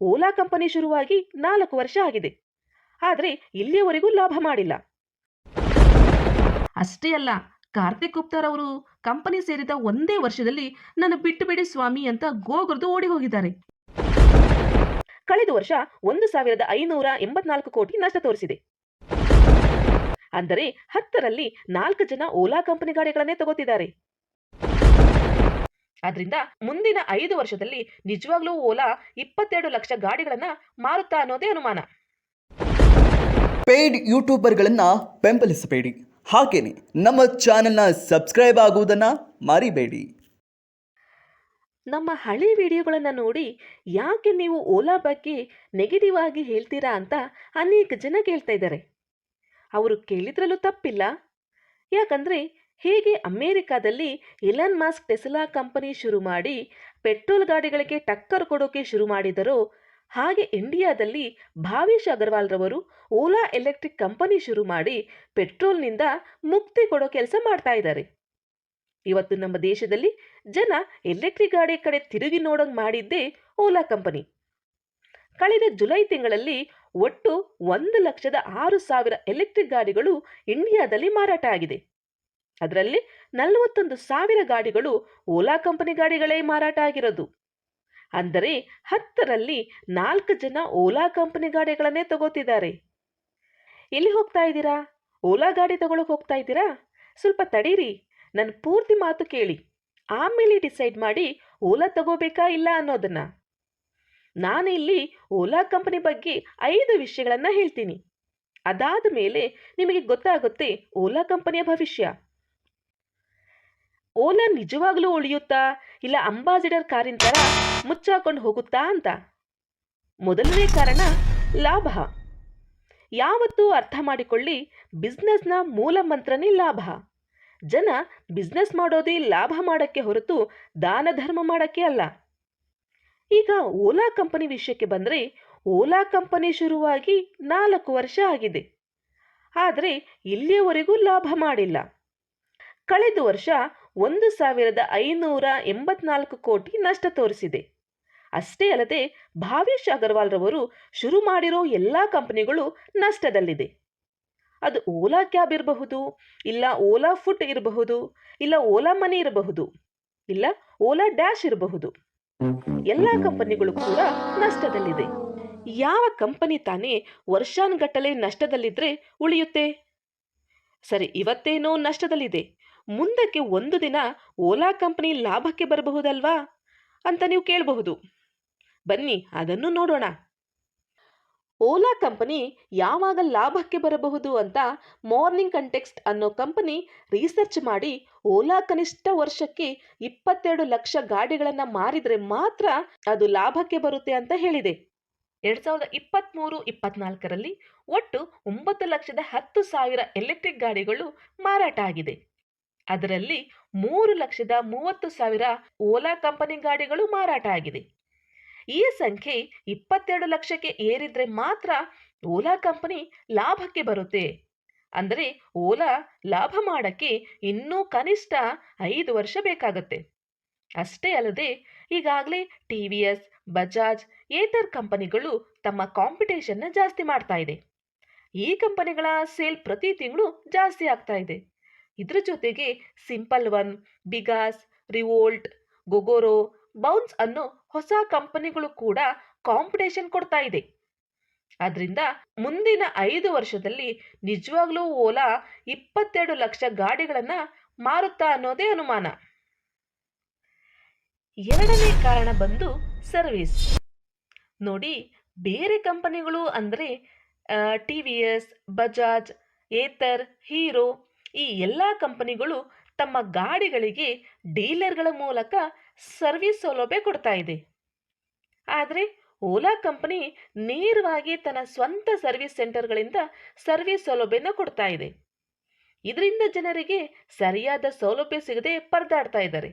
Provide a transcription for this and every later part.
Ola company ಶುರುವಾಗಿ ನಾಲ್ಕು ವರ್ಷ ಆಗಿದೆ. ಆದರೆ ಇಲ್ಲಿಯವರೆಗೂ ಲಾಭ ಮಾಡಿಲ್ಲ. ಅಷ್ಟೇ ಅಲ್ಲ, ಕಾರ್ತಿಕ್ ಗುಪ್ತಾರ್ ಅವರು ಕಂಪನಿ ಸೇರಿದ ಒಂದೇ ವರ್ಷದಲ್ಲಿ ನನ್ನ ಬಿಟ್ಟು ಬಿಡಿ ಸ್ವಾಮಿ ಅಂತ ಗೋಗುರ್ದು ಓಡಿ ಹೋಗಿದ್ದಾರೆ. ಕಳೆದ ವರ್ಷ ಒಂದು ಸಾವಿರದ ಐನೂರ ಎಂಬತ್ನಾಲ್ಕು ಕೋಟಿ ನಷ್ಟ ತೋರಿಸಿದೆ. ಅಂದರೆ ಹತ್ತರಲ್ಲಿ ನಾಲ್ಕು ಜನ ಓಲಾ ಕಂಪನಿ ಗಾಡಿಗಳನ್ನೇ ತಗೋತಿದ್ದಾರೆ. ಆದ್ರಿಂದ ಮುಂದಿನ ಐದು ವರ್ಷದಲ್ಲಿ ನಿಜವಾಗ್ಲೂ ಓಲಾ ಇಪ್ಪತ್ತೆರಡು ಲಕ್ಷ ಗಾಡಿಗಳನ್ನ ಮಾರುತ್ತಾ ಅನ್ನೋದೇ ಅನುಮಾನ. ಪೇಯ್ಡ್ ಯೂಟ್ಯೂಬರ್ಗಳನ್ನ ಬೆಂಬಲಿಸಬೇಡಿ. ಹಾಗೇನೆ ನಮ್ಮ ಚಾನೆಲ್ನ ಸಬ್ಸ್ಕ್ರೈಬ್ ಆಗುವುದನ್ನ ಮರಿಬೇಡಿ. ನಮ್ಮ ಹಳೆ ವಿಡಿಯೋಗಳನ್ನು ನೋಡಿ ಯಾಕೆ ನೀವು ಓಲಾ ಬಗ್ಗೆ ನೆಗೆಟಿವ್ ಆಗಿ ಹೇಳ್ತೀರಾ ಅಂತ ಅನೇಕ ಜನ ಕೇಳ್ತಾ ಇದ್ದಾರೆ. ಅವರು ಕೇಳಿದ್ರಲ್ಲೂ ತಪ್ಪಿಲ್ಲ. ಯಾಕಂದರೆ ಹೇಗೆ ಅಮೇರಿಕಾದಲ್ಲಿ ಎಲನ್ ಮಾಸ್ಕ್ ಟೆಸ್ಲಾ ಕಂಪನಿ ಶುರು ಮಾಡಿ ಪೆಟ್ರೋಲ್ ಗಾಡಿಗಳಿಗೆ ಟಕ್ಕರ್ ಕೊಡೋಕೆ ಶುರು ಮಾಡಿದರೋ. ಹಾಗೆ ಇಂಡಿಯಾದಲ್ಲಿ ಭಾವೇಶ್ ಅಗರ್ವಾಲ್ ರವರು ಓಲಾ ಎಲೆಕ್ಟ್ರಿಕ್ ಕಂಪನಿ ಶುರು ಮಾಡಿ ಪೆಟ್ರೋಲ್ನಿಂದ ಮುಕ್ತಿ ಕೊಡೋ ಕೆಲಸ ಮಾಡ್ತಾ ಇದ್ದಾರೆ. ಇವತ್ತು ನಮ್ಮ ದೇಶದಲ್ಲಿ ಜನ ಎಲೆಕ್ಟ್ರಿಕ್ ಗಾಡಿ ಕಡೆ ತಿರುಗಿ ನೋಡೋಂಗ್ ಮಾಡಿದ್ದೇ ಓಲಾ ಕಂಪನಿ. ಕಳೆದ ಜುಲೈ ತಿಂಗಳಲ್ಲಿ ಒಟ್ಟು ಒಂದು ಲಕ್ಷದ ಆರು ಸಾವಿರ ಎಲೆಕ್ಟ್ರಿಕ್ ಗಾಡಿಗಳು ಇಂಡಿಯಾದಲ್ಲಿ ಮಾರಾಟ ಆಗಿದೆ. ಅದರಲ್ಲಿ ನಲವತ್ತೊಂದು ಸಾವಿರ ಗಾಡಿಗಳು ಓಲಾ ಕಂಪನಿ ಗಾಡಿಗಳೇ ಮಾರಾಟ ಆಗಿರೋದು. ಅಂದರೆ ಹತ್ತರಲ್ಲಿ ನಾಲ್ಕು ಜನ ಓಲಾ ಕಂಪನಿ ಗಾಡಿಗಳನ್ನೇ ತಗೋತಿದ್ದಾರೆ. ಎಲ್ಲಿ ಹೋಗ್ತಾ ಇದ್ದೀರಾ? ಓಲಾ ಗಾಡಿ ತಗೊಳಕ್ ಹೋಗ್ತಾ ಇದ್ದೀರಾ? ಸ್ವಲ್ಪ ತಡೀರಿ ನನ್ನ ಪೂರ್ತಿ ಮಾತು ಕೇಳಿ. ಆಮೇಲೆ ಡಿಸೈಡ್ ಮಾಡಿ ಓಲಾ ತಗೋಬೇಕಾ ಇಲ್ಲ ಅನ್ನೋದನ್ನ. ನಾನು ಇಲ್ಲಿ ಓಲಾ ಕಂಪನಿ ಬಗ್ಗೆ ಐದು ವಿಷಯಗಳನ್ನು ಹೇಳ್ತೀನಿ. ಅದಾದ ಮೇಲೆ ನಿಮಗೆ ಗೊತ್ತಾಗುತ್ತೆ ಓಲಾ ಕಂಪನಿಯ ಭವಿಷ್ಯ. ಓಲಾ ನಿಜವಾಗ್ಲೂ ಉಳಿಯುತ್ತಾ? ಇಲ್ಲ ಅಂಬಾಸಿಡರ್ ಕಾರಿನ ಥರ ಮುಚ್ಚಾಕೊಂಡು ಹೋಗುತ್ತಾ ಅಂತ? ಮೊದಲನೇ ಕಾರಣ ಲಾಭ. ಯಾವತ್ತೂ ಅರ್ಥ ಮಾಡಿಕೊಳ್ಳಿ, ಬಿಸ್ನೆಸ್ನ ಮೂಲ ಮಂತ್ರನೇ ಲಾಭ. ಜನ ಬಿಸ್ನೆಸ್ ಮಾಡೋದೇ ಲಾಭ ಮಾಡೋಕ್ಕೆ ಹೊರತು ದಾನ ಧರ್ಮ ಮಾಡೋಕ್ಕೆ ಅಲ್ಲ. ಈಗ ಓಲಾ ಕಂಪನಿ ವಿಷಯಕ್ಕೆ ಬಂದರೆ ಓಲಾ ಕಂಪನಿ ಶುರುವಾಗಿ ನಾಲ್ಕು ವರ್ಷ ಆಗಿದೆ. ಆದರೆ ಇಲ್ಲಿಯವರೆಗೂ ಲಾಭ ಮಾಡಿಲ್ಲ. ಕಳೆದ ವರ್ಷ ಒಂದು ಸಾವಿರದ ಐನೂರ ಎಂಬತ್ನಾಲ್ಕು ಕೋಟಿ ನಷ್ಟ ತೋರಿಸಿದೆ. ಅಷ್ಟೇ ಅಲ್ಲದೆ, ಭಾವೇಶ್ ಅಗರ್ವಾಲ್ ರವರು ಶುರು ಮಾಡಿರೋ ಎಲ್ಲ ಕಂಪನಿಗಳು ನಷ್ಟದಲ್ಲಿದೆ. ಅದು ಓಲಾ ಕ್ಯಾಬ್ ಇರಬಹುದು, ಇಲ್ಲ ಓಲಾ ಫುಡ್ ಇರಬಹುದು, ಇಲ್ಲ ಓಲಾ ಮನಿ ಇರಬಹುದು, ಇಲ್ಲ ಓಲಾ ಡ್ಯಾಶ್ ಇರಬಹುದು. ಎಲ್ಲ ಕಂಪನಿಗಳು ಕೂಡ ನಷ್ಟದಲ್ಲಿದೆ. ಯಾವ ಕಂಪನಿ ತಾನೇ ವರ್ಷಾನ್ಗಟ್ಟಲೆ ನಷ್ಟದಲ್ಲಿದ್ರೆ ಉಳಿಯುತ್ತೆ? ಸರಿ, ಇವತ್ತೇನೋ ನಷ್ಟದಲ್ಲಿದೆ. ಮುಂದಕ್ಕೆ ಒಂದು ದಿನ ಓಲಾ ಕಂಪನಿ ಲಾಭಕ್ಕೆ ಬರಬಹುದಲ್ವಾ ಅಂತ ನೀವು ಕೇಳಬಹುದು. ಬನ್ನಿ, ಅದನ್ನು ನೋಡೋಣ. ಓಲಾ ಕಂಪನಿ ಯಾವಾಗ ಲಾಭಕ್ಕೆ ಬರಬಹುದು ಅಂತ ಮಾರ್ನಿಂಗ್ ಕಂಟೆಕ್ಸ್ಟ್ ಅನ್ನೋ ಕಂಪನಿ ರಿಸರ್ಚ್ ಮಾಡಿ ಓಲಾ ಕನಿಷ್ಠ ವರ್ಷಕ್ಕೆ ಇಪ್ಪತ್ತೆರಡು ಲಕ್ಷ ಗಾಡಿಗಳನ್ನು ಮಾರಿದರೆ ಮಾತ್ರ ಅದು ಲಾಭಕ್ಕೆ ಬರುತ್ತೆ ಅಂತ ಹೇಳಿದೆ. ಎರಡು ಸಾವಿರದ ಇಪ್ಪತ್ತ್ಮೂರು ಇಪ್ಪತ್ನಾಲ್ಕರಲ್ಲಿ ಒಟ್ಟು ಒಂಬತ್ತು ಲಕ್ಷದ ಹತ್ತು ಸಾವಿರ ಎಲೆಕ್ಟ್ರಿಕ್ ಗಾಡಿಗಳು ಮಾರಾಟ ಆಗಿದೆ. ಅದರಲ್ಲಿ ಮೂರು ಲಕ್ಷದ ಮೂವತ್ತು ಸಾವಿರ ಓಲಾ ಕಂಪನಿ ಗಾಡಿಗಳು ಮಾರಾಟ ಆಗಿದೆ. ಈ ಸಂಖ್ಯೆ ಇಪ್ಪತ್ತೆರಡು ಲಕ್ಷಕ್ಕೆ ಏರಿದ್ರೆ ಮಾತ್ರ ಓಲಾ ಕಂಪನಿ ಲಾಭಕ್ಕೆ ಬರುತ್ತೆ. ಅಂದರೆ ಓಲಾ ಲಾಭ ಮಾಡಕ್ಕೆ ಇನ್ನೂ ಕನಿಷ್ಠ ಐದು ವರ್ಷ ಬೇಕಾಗತ್ತೆ. ಅಷ್ಟೇ ಅಲ್ಲದೆ ಈಗಾಗಲೇ T V S, Bajaj, Ather ಕಂಪನಿಗಳು ತಮ್ಮ ಕಾಂಪಿಟೇಷನ್ನ ಜಾಸ್ತಿ ಮಾಡ್ತಾ ಇದೆ. ಈ ಕಂಪನಿಗಳ ಸೇಲ್ ಪ್ರತಿ ತಿಂಗಳು ಜಾಸ್ತಿ ಆಗ್ತಾ ಇದೆ. ಇದ್ರ ಜೊತೆಗೆ Simple One BGauss Revolt Gogoro Bounce ಅನ್ನೋ ಹೊಸ ಕಂಪನಿಗಳು ಕೂಡ ಕಾಂಪಿಟೇಷನ್ ಕೊಡ್ತಾ ಇದೆ. ಅದರಿಂದ ಮುಂದಿನ ಐದು ವರ್ಷದಲ್ಲಿ ನಿಜವಾಗ್ಲೂ ಓಲಾ ಇಪ್ಪತ್ತೆರಡು ಲಕ್ಷ ಗಾಡಿಗಳನ್ನು ಮಾರುತ್ತಾ ಅನ್ನೋದೇ ಅನುಮಾನ. ಎರಡನೇ ಕಾರಣ ಬಂದು ಸರ್ವಿಸ್ ನೋಡಿ, ಬೇರೆ ಕಂಪನಿಗಳು ಅಂದರೆ T V S Bajaj Ather Hero ಈ ಎಲ್ಲ ಕಂಪನಿಗಳು ತಮ್ಮ ಗಾಡಿಗಳಿಗೆ ಡೀಲರ್ಗಳ ಮೂಲಕ ಸರ್ವಿಸ್ ಸೌಲಭ್ಯ ಕೊಡ್ತಾ ಇದೆ ಆದರೆ ಓಲಾ ಕಂಪನಿ ನೇರವಾಗಿ ತನ್ನ ಸ್ವಂತ ಸರ್ವಿಸ್ ಸೆಂಟರ್ಗಳಿಂದ ಸರ್ವಿಸ್ ಸೌಲಭ್ಯನ ಕೊಡ್ತಾ ಇದೆ ಇದರಿಂದ ಜನರಿಗೆ ಸರಿಯಾದ ಸೌಲಭ್ಯ ಸಿಗದೆ ಪರದಾಡ್ತಾ ಇದ್ದಾರೆ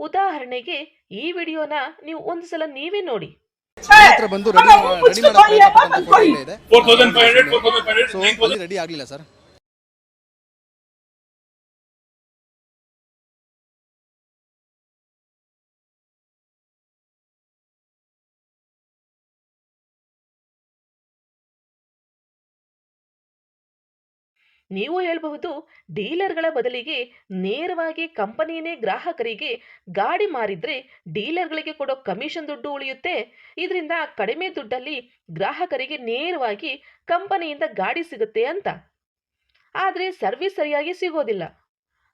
ಉದಾಹರಣೆಗೆ ಈ ವಿಡಿಯೋನ ನೀವು ಒಂದು ಸಲ ನೀವೇ ನೋಡಿ ಬಂದು ರೆಡಿ ರೆಡಿ ಸರ್ ಪ್ರಯತ್ನ ನೀವು ಹೇಳಬಹುದು, ಡೀಲರ್ಗಳ ಬದಲಿಗೆ ನೇರವಾಗಿ ಕಂಪನಿಯೇ ಗ್ರಾಹಕರಿಗೆ ಗಾಡಿ ಮಾರಿದ್ರೆ ಡೀಲರ್ಗಳಿಗೆ ಕೊಡೋ ಕಮಿಷನ್ ದುಡ್ಡು ಉಳಿಯುತ್ತೆ. ಇದರಿಂದ ಕಡಿಮೆ ದುಡ್ಡಲ್ಲಿ ಗ್ರಾಹಕರಿಗೆ ನೇರವಾಗಿ ಕಂಪನಿಯಿಂದ ಗಾಡಿ ಸಿಗುತ್ತೆ ಅಂತ. ಆದರೆ ಸರ್ವಿಸ್ ಸರಿಯಾಗಿ ಸಿಗೋದಿಲ್ಲ.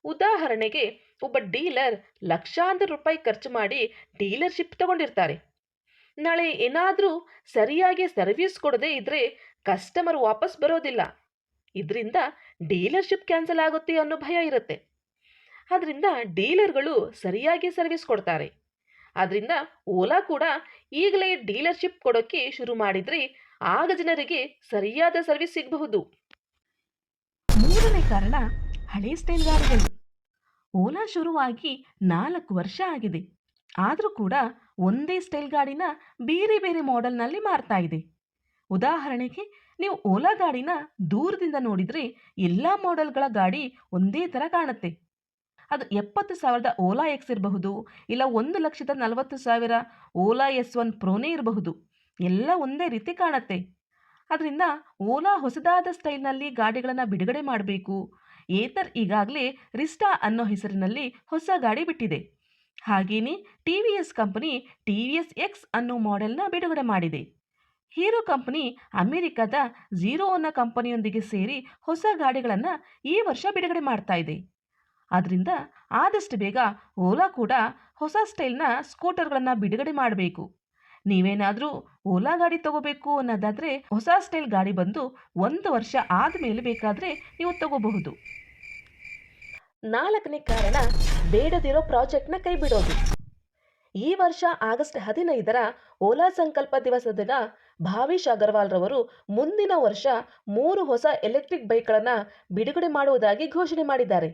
ಉದಾಹರಣೆಗೆ, ಒಬ್ಬ ಡೀಲರ್ ಲಕ್ಷಾಂತರ ರೂಪಾಯಿ ಖರ್ಚು ಮಾಡಿ ಡೀಲರ್ಶಿಪ್ ತಗೊಂಡಿರ್ತಾರೆ. ನಾಳೆ ಏನಾದರೂ ಸರಿಯಾಗಿ ಸರ್ವಿಸ್ ಕೊಡದೇ ಇದ್ರೆ ಕಸ್ಟಮರ್ ವಾಪಸ್ ಬರೋದಿಲ್ಲ. ಇದರಿಂದ ಡೀಲರ್ಶಿಪ್ ಕ್ಯಾನ್ಸಲ್ ಆಗುತ್ತೆ ಅನ್ನೋ ಭಯ ಇರುತ್ತೆ. ಆದ್ದರಿಂದ ಡೀಲರ್ಗಳು ಸರಿಯಾಗಿ ಸರ್ವಿಸ್ ಕೊಡ್ತಾರೆ. ಆದ್ದರಿಂದ ಓಲಾ ಕೂಡ ಈಗಲೇ ಡೀಲರ್ಶಿಪ್ ಕೊಡೋಕ್ಕೆ ಶುರು ಮಾಡಿದರೆ ಆಗ ಜನರಿಗೆ ಸರಿಯಾದ ಸರ್ವಿಸ್ ಸಿಗಬಹುದು. ಮೂರನೇ ಕಾರಣ ಹಳೆ ಸ್ಟೈಲ್ ಗಾಡಿಗಳು ಓಲಾ ಶುರುವಾಗಿ ನಾಲ್ಕು ವರ್ಷ ಆಗಿದೆ. ಆದರೂ ಕೂಡ ಒಂದೇ ಸ್ಟೈಲ್ ಗಾಡಿನ ಬೇರೆ ಬೇರೆ ಮಾಡೆಲ್ನಲ್ಲಿ ಮಾರ್ತಾ ಇದೆ. ಉದಾಹರಣೆಗೆ, ನೀವು ಓಲಾ ಗಾಡಿನ ದೂರದಿಂದ ನೋಡಿದರೆ ಎಲ್ಲ ಮಾಡೆಲ್ಗಳ ಗಾಡಿ ಒಂದೇ ಥರ ಕಾಣುತ್ತೆ. ಅದು ಎಪ್ಪತ್ತು ಸಾವಿರದ ಓಲಾ ಎಕ್ಸ್ ಇರಬಹುದು, ಇಲ್ಲ ಒಂದು ಲಕ್ಷದ ನಲವತ್ತು ಸಾವಿರ ಓಲಾ ಎಸ್ ಒನ್ ಪ್ರೋನೇ ಇರಬಹುದು. ಎಲ್ಲ ಒಂದೇ ರೀತಿ ಕಾಣುತ್ತೆ. ಅದರಿಂದ ಓಲಾ ಹೊಸದಾದ ಸ್ಟೈಲ್ನಲ್ಲಿ ಗಾಡಿಗಳನ್ನು ಬಿಡುಗಡೆ ಮಾಡಬೇಕು. ಏತರ್ ಈಗಾಗಲೇ ರಿಸ್ಟಾ ಅನ್ನೋ ಹೆಸರಿನಲ್ಲಿ ಹೊಸ ಗಾಡಿ ಬಿಟ್ಟಿದೆ. ಹಾಗೆಯೇ T V S company T V S X ಅನ್ನೋ ಮಾಡೆಲ್ನ ಬಿಡುಗಡೆ ಮಾಡಿದೆ. ಹೀರೋ ಕಂಪನಿ ಅಮೆರಿಕದ ಝೀರೋ ಅನ್ನೋ ಕಂಪನಿಯೊಂದಿಗೆ ಸೇರಿ ಹೊಸ ಗಾಡಿಗಳನ್ನು ಈ ವರ್ಷ ಬಿಡುಗಡೆ ಮಾಡ್ತಾ ಇದೆ. ಆದ್ದರಿಂದ ಆದಷ್ಟು ಬೇಗ ಓಲಾ ಕೂಡ ಹೊಸ ಸ್ಟೈಲ್ನ ಸ್ಕೂಟರ್ಗಳನ್ನು ಬಿಡುಗಡೆ ಮಾಡಬೇಕು. ನೀವೇನಾದರೂ ಓಲಾ ಗಾಡಿ ತಗೋಬೇಕು ಅನ್ನೋದಾದರೆ ಹೊಸ ಸ್ಟೈಲ್ ಗಾಡಿ ಬಂದು ಒಂದು ವರ್ಷ ಆದಮೇಲೆ ಬೇಕಾದರೆ ನೀವು ತಗೋಬಹುದು. ನಾಲ್ಕನೇ ಕಾರಣ ಬೇಡದಿರೋ ಪ್ರಾಜೆಕ್ಟ್ನ ಕೈ ಬಿಡೋದು. ಈ ವರ್ಷ ಆಗಸ್ಟ್ ಹದಿನೈದರ ಓಲಾ ಸಂಕಲ್ಪ ದಿವಸದ ಭಾವೇಶ್ ಅಗರ್ವಾಲ್ ರವರು ಮುಂದಿನ ವರ್ಷ ಮೂರು ಹೊಸ ಎಲೆಕ್ಟ್ರಿಕ್ ಬೈಕ್ಗಳನ್ನು ಬಿಡುಗಡೆ ಮಾಡುವುದಾಗಿ ಘೋಷಣೆ ಮಾಡಿದ್ದಾರೆ.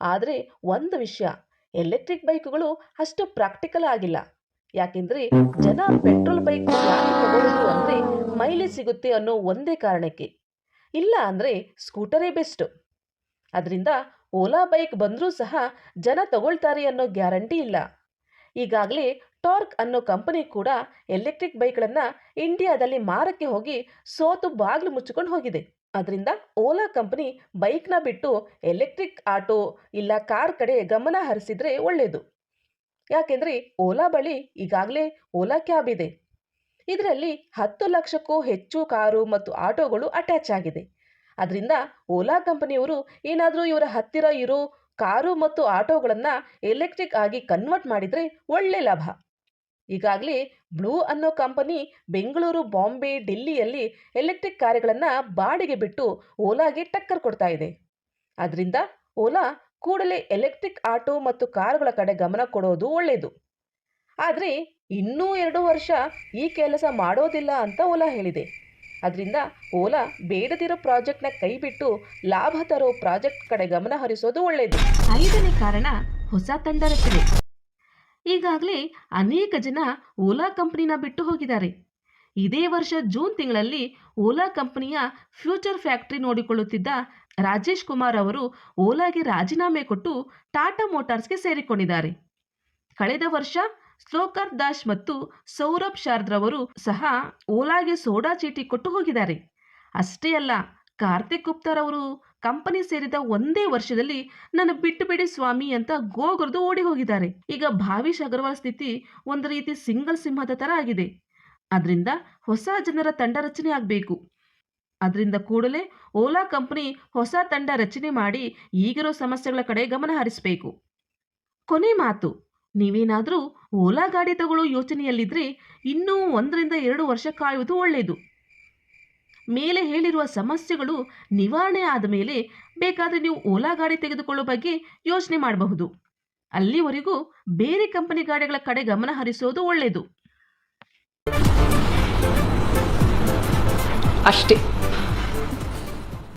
ಆದರೆ ಒಂದು ವಿಷಯ, ಎಲೆಕ್ಟ್ರಿಕ್ ಬೈಕ್ಗಳು ಅಷ್ಟು ಪ್ರಾಕ್ಟಿಕಲ್ ಆಗಿಲ್ಲ. ಯಾಕೆಂದ್ರೆ ಜನ ಪೆಟ್ರೋಲ್ ಬೈಕ್ ತಗೊಳ್ಳೋದು ಅಂದರೆ ಮೈಲೇಜ್ ಸಿಗುತ್ತೆ ಅನ್ನೋ ಒಂದೇ ಕಾರಣಕ್ಕೆ. ಇಲ್ಲ ಅಂದರೆ ಸ್ಕೂಟರೇ ಬೆಸ್ಟು. ಅದರಿಂದ ಓಲಾ ಬೈಕ್ ಬಂದರೂ ಸಹ ಜನ ತಗೊಳ್ತಾರೆ ಅನ್ನೋ ಗ್ಯಾರಂಟಿ ಇಲ್ಲ. ಈಗಾಗಲೇ ಟಾರ್ಕ್ ಅನ್ನೋ ಕಂಪನಿ ಕೂಡ ಎಲೆಕ್ಟ್ರಿಕ್ ಬೈಕ್ಗಳನ್ನು ಇಂಡಿಯಾದಲ್ಲಿ ಮಾರಕ್ಕೆ ಹೋಗಿ ಸೋತು ಬಾಗಿಲು ಮುಚ್ಚಿಕೊಂಡು ಹೋಗಿದೆ. ಅದರಿಂದ ಓಲಾ ಕಂಪನಿ ಬೈಕ್ನ ಬಿಟ್ಟು ಎಲೆಕ್ಟ್ರಿಕ್ ಆಟೋ ಇಲ್ಲ ಕಾರ್ ಕಡೆ ಗಮನ ಹರಿಸಿದ್ರೆ ಒಳ್ಳೆಯದು ಯಾಕೆಂದರೆ ಓಲಾ ಬಳಿ ಈಗಾಗಲೇ ಓಲಾ ಕ್ಯಾಬ್ ಇದೆ. ಇದರಲ್ಲಿ ಹತ್ತು ಲಕ್ಷಕ್ಕೂ ಹೆಚ್ಚು ಕಾರು ಮತ್ತು ಆಟೋಗಳು ಅಟ್ಯಾಚ್ ಆಗಿದೆ. ಅದರಿಂದ ಓಲಾ ಕಂಪನಿಯವರು ಏನಾದರೂ ಇವರ ಹತ್ತಿರ ಇರೋ ಕಾರು ಮತ್ತು ಆಟೋಗಳನ್ನು ಎಲೆಕ್ಟ್ರಿಕ್ ಆಗಿ ಕನ್ವರ್ಟ್ ಮಾಡಿದರೆ ಒಳ್ಳೆ ಲಾಭ. ಈಗಾಗಲೇ ಬ್ಲೂ ಅನ್ನೋ ಕಂಪನಿ ಬೆಂಗಳೂರು, ಬಾಂಬೆ, ಡೆಲ್ಲಿಯಲ್ಲಿ ಎಲೆಕ್ಟ್ರಿಕ್ ಕಾರುಗಳನ್ನು ಬಾಡಿಗೆ ಬಿಟ್ಟು ಓಲಾಗೆ ಟಕ್ಕರ್ ಕೊಡ್ತಾ ಇದೆ. ಅದರಿಂದ ಓಲಾ ಕೂಡಲೇ ಎಲೆಕ್ಟ್ರಿಕ್ ಆಟೋ ಮತ್ತು ಕಾರುಗಳ ಕಡೆ ಗಮನ ಕೊಡೋದು ಒಳ್ಳೆಯದು ಆದರೆ ಇನ್ನೂ ಎರಡು ವರ್ಷ ಈ ಕೆಲಸ ಮಾಡೋದಿಲ್ಲ ಅಂತ ಓಲಾ ಹೇಳಿದೆ. ಅದರಿಂದ ಓಲಾ ಬೇಡದಿರೋ ಪ್ರಾಜೆಕ್ಟ್ನ ಕೈಬಿಟ್ಟು ಲಾಭ ತರೋ ಪ್ರಾಜೆಕ್ಟ್ ಕಡೆ ಗಮನ ಹರಿಸೋದು ಒಳ್ಳೆಯದು ಐದನೇ ಕಾರಣ ಹೊಸ ತಂಡ ಈಗಾಗಲೇ ಅನೇಕ ಜನ ಓಲಾ ಕಂಪನಿನ ಬಿಟ್ಟು ಹೋಗಿದ್ದಾರೆ. ಇದೇ ವರ್ಷ ಜೂನ್ ತಿಂಗಳಲ್ಲಿ ಓಲಾ ಕಂಪನಿಯ ಫ್ಯೂಚರ್ ಫ್ಯಾಕ್ಟರಿ ನೋಡಿಕೊಳ್ಳುತ್ತಿದ್ದ ರಾಜೇಶ್ ಕುಮಾರ್ ಅವರು ಓಲಾಗೆ ರಾಜೀನಾಮೆ ಕೊಟ್ಟು ಟಾಟಾ ಮೋಟಾರ್ಸ್ಗೆ ಸೇರಿಕೊಂಡಿದ್ದಾರೆ. ಕಳೆದ ವರ್ಷ ಸ್ಲೋಕರ್ ದಾಸ್ ಮತ್ತು ಸೌರಭ್ ಶಾರ್ದ್ರವರು ಸಹ ಓಲಾಗೆ ಸೋಡಾ ಚೀಟಿ ಕೊಟ್ಟು ಹೋಗಿದ್ದಾರೆ. ಅಷ್ಟೇ ಅಲ್ಲ, ಕಾರ್ತಿಕ್ ಗುಪ್ತರವರು ಕಂಪನಿ ಸೇರಿದ ಒಂದೇ ವರ್ಷದಲ್ಲಿ ನನ್ನ ಬಿಟ್ಟು ಬಿಡಿ ಸ್ವಾಮಿ ಅಂತ ಗೋಗರ್ದು ಓಡಿ ಹೋಗಿದ್ದಾರೆ ಈಗ ಭಾವಿಶ್ ಅಗರ್ವಾಲ್ ಸ್ಥಿತಿ ಒಂದು ರೀತಿ ಸಿಂಗಲ್ ಸಿಂಹದ ತರ ಆಗಿದೆ. ಅದರಿಂದ ಹೊಸ ಜನರ ತಂಡ ರಚನೆ ಆಗಬೇಕು. ಅದರಿಂದ ಕೂಡಲೇ ಓಲಾ ಕಂಪನಿ ಹೊಸ ತಂಡ ರಚನೆ ಮಾಡಿ ಈಗಿರೋ ಸಮಸ್ಯೆಗಳ ಕಡೆ ಗಮನ ಹರಿಸಬೇಕು. ಕೊನೆ ಮಾತು, ನೀವೇನಾದರೂ ಓಲಾ ಗಾಡಿ ತಗೊಳ್ಳೋ ಯೋಚನೆಯಲ್ಲಿದ್ದರೆ ಇನ್ನೂ ಒಂದರಿಂದ ಎರಡು ವರ್ಷ ಕಾಯುವುದು ಒಳ್ಳೆಯದು ಮೇಲೆ ಹೇಳಿರುವ ಸಮಸ್ಯೆಗಳು ನಿವಾರಣೆ ಆದ ಮೇಲೆ ಬೇಕಾದರೆ ನೀವು ಓಲಾ ಗಾಡಿ ತೆಗೆದುಕೊಳ್ಳುವ ಬಗ್ಗೆ ಯೋಚನೆ ಮಾಡಬಹುದು. ಅಲ್ಲಿವರೆಗೂ ಬೇರೆ ಕಂಪನಿ ಗಾಡಿಗಳ ಕಡೆ ಗಮನ ಹರಿಸೋದು ಒಳ್ಳೆಯದು ಅಷ್ಟೇ.